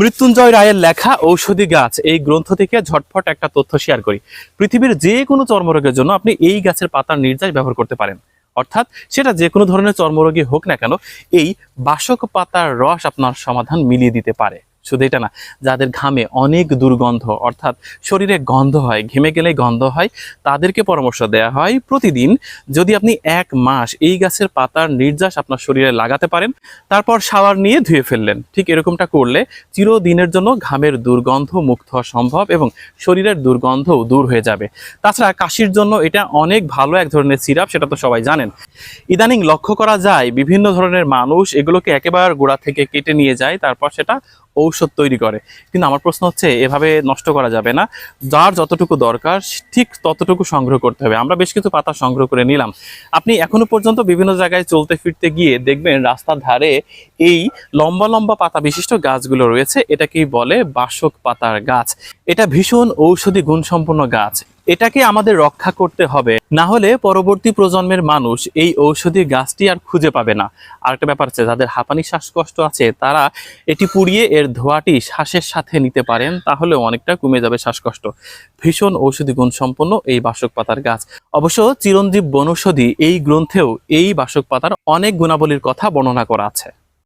মৃত্যুঞ্জয় রায়ের লেখা ঔষধি গাছ। এই গ্রন্থ থেকে ঝটফট একটা তথ্য শেয়ার করি। পৃথিবীর যে কোনো চর্মরোগের জন্য আপনি এই গাছের পাতার নির্যাস ব্যবহার করতে পারেন। অর্থাৎ সেটা যে কোনো ধরনের চর্মরোগী হোক না কেন, এই বাসক পাতার রস আপনার সমাধান মিলিয়ে দিতে পারে। শুধু এটা না, যাদের ঘামে অনেক দুর্গন্ধ, অর্থাৎ শরীরে গন্ধ হয়, ঘেমে গেলে গন্ধ হয়, তাদেরকে পরামর্শ দেওয়া হয় প্রতিদিন যদি আপনি এক মাস এই গাছের পাতার নির্যাস আপনার শরীরে লাগাতে পারেন, তারপর শাওয়ার নিয়ে ধুয়ে ফেললেন। ঠিক এরকমটা করলে চিরদিনের জন্য ঘামের দুর্গন্ধ মুক্ত হওয়া সম্ভব এবং শরীরের দুর্গন্ধও দূর হয়ে যাবে। তাছাড়া কাশির জন্য এটা অনেক ভালো এক ধরনের সিরাপ, সেটা তো সবাই জানেন। ইদানিং লক্ষ্য করা যায়, বিভিন্ন ধরনের মানুষ এগুলোকে একেবারে গোড়া থেকে কেটে নিয়ে যায়, তারপর সেটা ঔষধ তৈরি করে। কিন্তু আমার প্রশ্ন হচ্ছে, এভাবে নষ্ট করা যাবে না। যার যতটুকু দরকার, ঠিক ততটুকু সংগ্রহ করতে হবে। আমরা বেশ কিছু পাতা সংগ্রহ করে নিলাম। আপনি এখনও পর্যন্ত বিভিন্ন জায়গায় চলতে ফিরতে গিয়ে দেখবেন, রাস্তার ধারে এই লম্বা লম্বা পাতা, বিশিষ্ট গাছগুলো রয়েছে। এটাকেই বলে বাসক পাতার গাছ। এটা ভীষণ ঔষধি গুণসম্পন্ন গাছ। এটাকে আমাদের রক্ষা করতে হবে। না হলে পরবর্তী প্রজন্মের মানুষ এই ঔষধি গাছটি আর খুঁজে পাবে না। আর একটা ব্যাপার আছে, যাদের হাঁপানি শ্বাসকষ্ট আছে, তারা এটি পুড়িয়ে এর ধোঁয়াটি শ্বাসের সাথে নিতে পারেন তাহলে অনেকটা কমে যাবে শ্বাসকষ্ট। ভীষণ ঔষধি গুণসম্পন্ন এই বাসক পাতার গাছ। অবশ্য চিরঞ্জীব বনৌষধি এই গ্রন্থেও এই বাসক পাতার অনেক গুণাবলীর কথা বর্ণনা করা আছে।